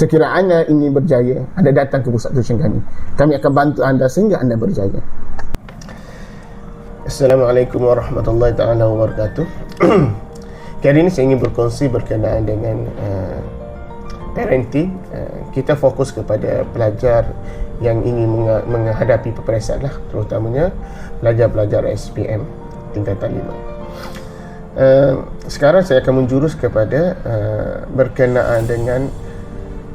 sekiranya anda ingin berjaya anda datang ke pusat tuition kami. Kami akan bantu anda sehingga anda berjaya. Assalamualaikum warahmatullahi taala wabarakatuh. Kali ini saya ingin berkongsi berkenaan dengan uh, parenting. Uh, kita fokus kepada pelajar yang ingin menghadapi peperiksaan lah terutamanya pelajar-pelajar SPM tingkatan 5 Uh, sekarang saya akan menjurus kepada uh, berkenaan dengan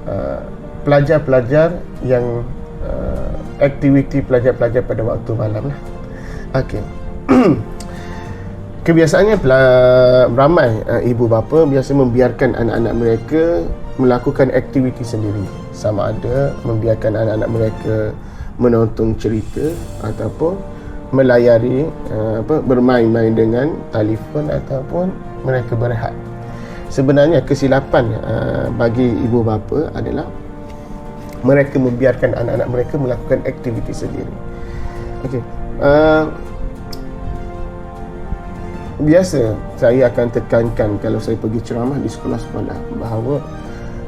uh, pelajar-pelajar yang uh, aktiviti pelajar-pelajar pada waktu malam lah. Okey. Kebiasaannya ramai uh, ibu bapa biasa membiarkan anak-anak mereka melakukan aktiviti sendiri. Sama ada membiarkan anak-anak mereka menonton cerita ataupun melayari uh, apa bermain-main dengan telefon ataupun mereka berehat. Sebenarnya kesilapan uh, bagi ibu bapa adalah mereka membiarkan anak-anak mereka melakukan aktiviti sendiri. Okey. Uh, biasa saya akan tekankan kalau saya pergi ceramah di sekolah-sekolah bahawa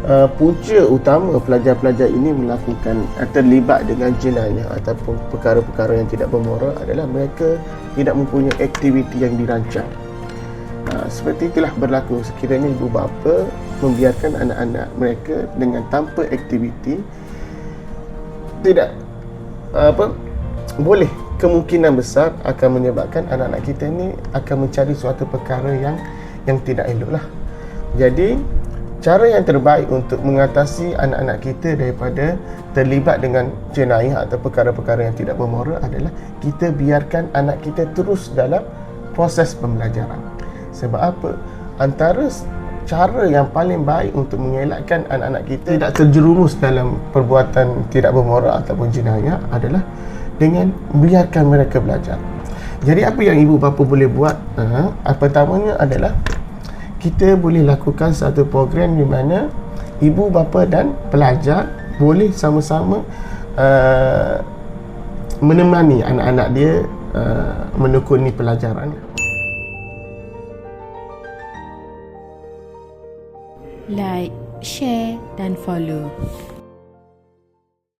uh, punca utama pelajar-pelajar ini melakukan uh, terlibat dengan jenayah ataupun perkara-perkara yang tidak bermoral adalah mereka tidak mempunyai aktiviti yang dirancang. Seperti itulah berlaku sekiranya ibu bapa membiarkan anak-anak mereka dengan tanpa aktiviti tidak apa boleh kemungkinan besar akan menyebabkan anak-anak kita ini akan mencari suatu perkara yang yang tidak eloklah. Jadi cara yang terbaik untuk mengatasi anak-anak kita daripada terlibat dengan jenayah atau perkara-perkara yang tidak bermoral adalah kita biarkan anak kita terus dalam proses pembelajaran. Sebab apa? Antara cara yang paling baik untuk mengelakkan anak-anak kita tidak terjerumus dalam perbuatan tidak bermoral ataupun jenayah adalah dengan biarkan mereka belajar. Jadi apa yang ibu bapa boleh buat? Uh, pertamanya adalah kita boleh lakukan satu program di mana ibu bapa dan pelajar boleh sama-sama uh, menemani anak-anak dia uh, menekuni pelajaran. Like, share dan follow.